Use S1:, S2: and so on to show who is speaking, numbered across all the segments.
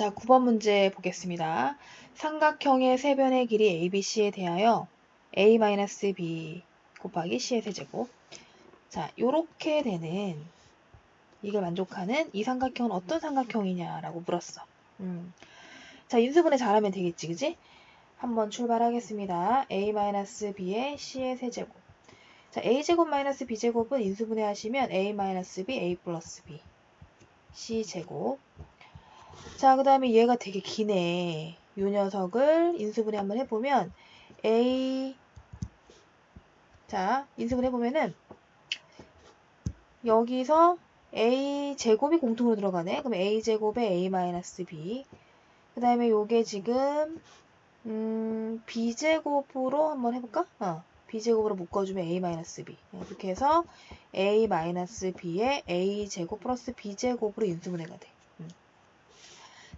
S1: 자, 9번 문제 보겠습니다. 삼각형의 세변의 길이 ABC에 대하여 A-B 곱하기 C의 세제곱. 자, 요렇게 되는 이걸 만족하는 이 삼각형은 어떤 삼각형이냐라고 물었어. 음. 자, 인수분해 잘하면 되겠지, 그지? 한번 출발하겠습니다. A-B의 C의 세제곱. 자, A제곱 마이너스 B제곱은 인수분해 하시면 A-B, A 플러스 B. C제곱. 자, 그 다음에 얘가 되게 기네. 요 녀석을 인수분해 한번 해보면 A 자, 인수분해 해보면은 여기서 A 제곱이 공통으로 들어가네. 그럼 A 제곱에 A 마이너스 B. 그 다음에 요게 지금 음, B 제곱으로 한번 해볼까? 어, B 제곱으로 묶어주면 A 마이너스 B. 이렇게 해서 A 마이너스 B에 A 제곱 플러스 B 제곱으로 인수분해가 돼.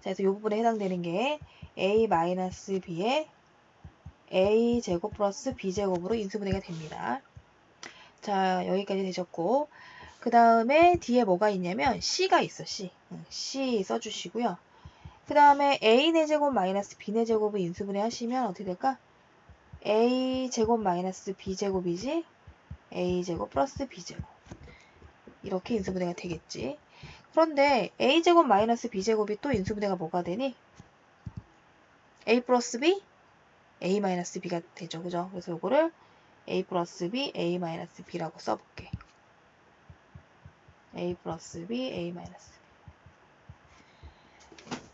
S1: 음. 자, 그래서 이 부분에 해당되는 게 A-B에 A 제곱 플러스 B 제곱으로 인수분해가 됩니다. 자, 여기까지 되셨고 그 다음에 뒤에 뭐가 있냐면 C가 있어, C. C 써주시고요. 그 다음에 A 네 제곱 마이너스 B 네 제곱을 인수분해 하시면 어떻게 될까? A 제곱 마이너스 B 제곱이지? A 제곱 플러스 B 제곱. 이렇게 인수분해가 되겠지. 그런데 a제곱 마이너스 b제곱이 또 인수분해가 뭐가 되니? a 플러스 b, a 마이너스 b가 되죠. 그죠? 그래서 이거를 a 플러스 b, a 마이너스 b라고 써볼게. a 플러스 b, a 마이너스 b.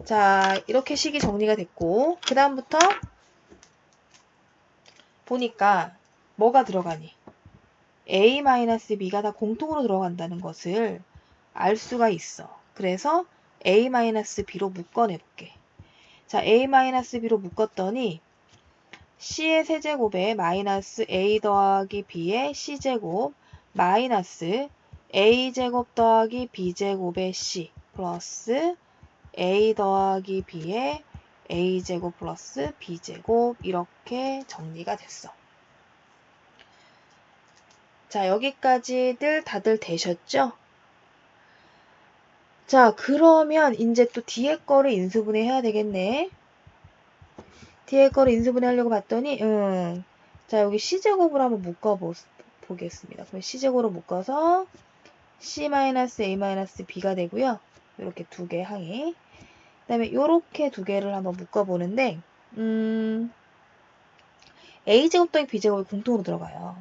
S1: 자, 이렇게 식이 정리가 됐고 그 다음부터 보니까 뭐가 들어가니? a-b가 다 공통으로 들어간다는 것을 알 수가 있어. 그래서 a-b로 묶어내볼게. 자, a-b로 묶었더니 c의 세제곱에 마이너스 a 더하기 b의 c제곱 마이너스 a제곱 더하기 b제곱의 c 플러스 a 더하기 b의 a제곱 플러스 b제곱 이렇게 정리가 됐어. 자, 여기까지들 다들 되셨죠? 자, 그러면 이제 또 뒤에 거를 인수분해 해야 되겠네. 뒤에 거를 인수분해 하려고 봤더니, 음, 자, 여기 C제곱을 한번 묶어 보겠습니다. 그럼 C제곱으로 묶어서 C-A-B가 되고요. 이렇게 두 개 항이. 그 다음에 이렇게 두 개를 한번 묶어보는데, 음, A제곱 더하기 B제곱이 공통으로 들어가요.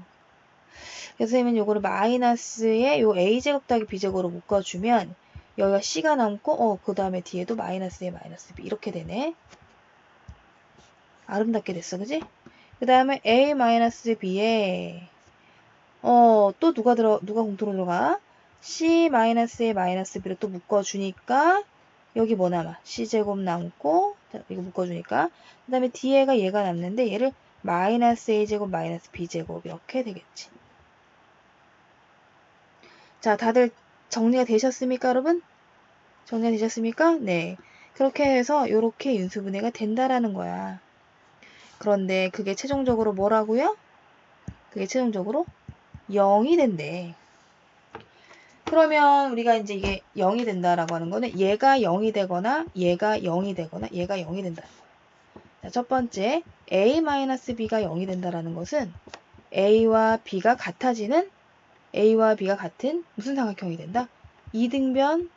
S1: 그래서 요거를 마이너스에 요 A제곱 더하기 B제곱으로 묶어주면 여기가 C가 남고 어, 그 다음에 뒤에도 마이너스 A 마이너스 B 이렇게 되네. 아름답게 됐어. 그지? 그 다음에 A 마이너스 B에 어, 또 누가 들어 누가 공통으로 들어가? C 마이너스 A 마이너스 B를 또 묶어 주니까 여기 뭐 남아? C제곱 남고 자, 이거 묶어 주니까 그 다음에 뒤에가 얘가 남는데 얘를 마이너스 A제곱 마이너스 B제곱 이렇게 되겠지. 자, 다들 정리가 되셨습니까, 여러분? 정리가 되셨습니까? 네. 그렇게 해서 이렇게 인수분해가 된다라는 거야. 그런데 그게 최종적으로 뭐라고요? 그게 최종적으로 0이 된대. 그러면 우리가 이제 이게 0이 된다라고 하는 거는 얘가 0이 되거나 얘가 0이 되거나 얘가 0이 된다는 거야. 자, 첫 번째 a-b가 0이 된다라는 것은 a와 b가 같아지는 A와 B가 같은 무슨 삼각형이 된다? 이등변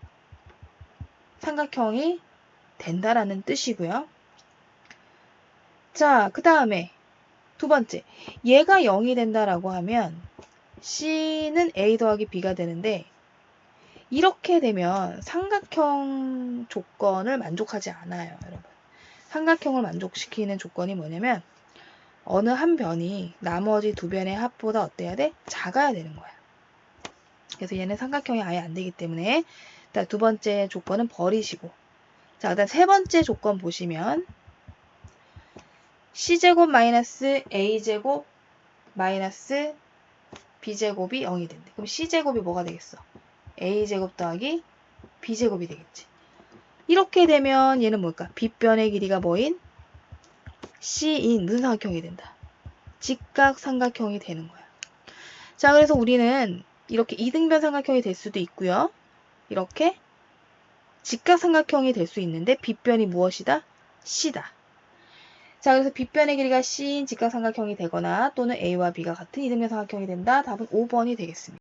S1: 삼각형이 된다라는 뜻이고요. 자, 그 다음에 두 번째, 얘가 0이 된다라고 하면 C는 A 더하기 B가 되는데 이렇게 되면 삼각형 조건을 만족하지 않아요, 여러분. 삼각형을 만족시키는 조건이 뭐냐면 어느 한 변이 나머지 두 변의 합보다 어때야 돼? 작아야 되는 거야. 그래서 얘는 삼각형이 아예 안 되기 때문에 자, 두 번째 조건은 버리시고 자, 그다음 세 번째 조건 보시면 c제곱 마이너스 a제곱 마이너스 b제곱이 0이 된대. 그럼 c제곱이 뭐가 되겠어? a제곱 더하기 b제곱이 되겠지. 이렇게 되면 얘는 뭘까? 빗변의 길이가 뭐인? c인 무슨 삼각형이 된다? 직각 삼각형이 되는 거야. 자, 그래서 우리는 이렇게 이등변 삼각형이 될 수도 있고요. 이렇게 직각삼각형이 될 수 있는데 빗변이 무엇이다? C다. 자, 그래서 빗변의 길이가 C인 직각삼각형이 되거나 또는 A와 B가 같은 이등변 삼각형이 된다. 답은 5번이 되겠습니다.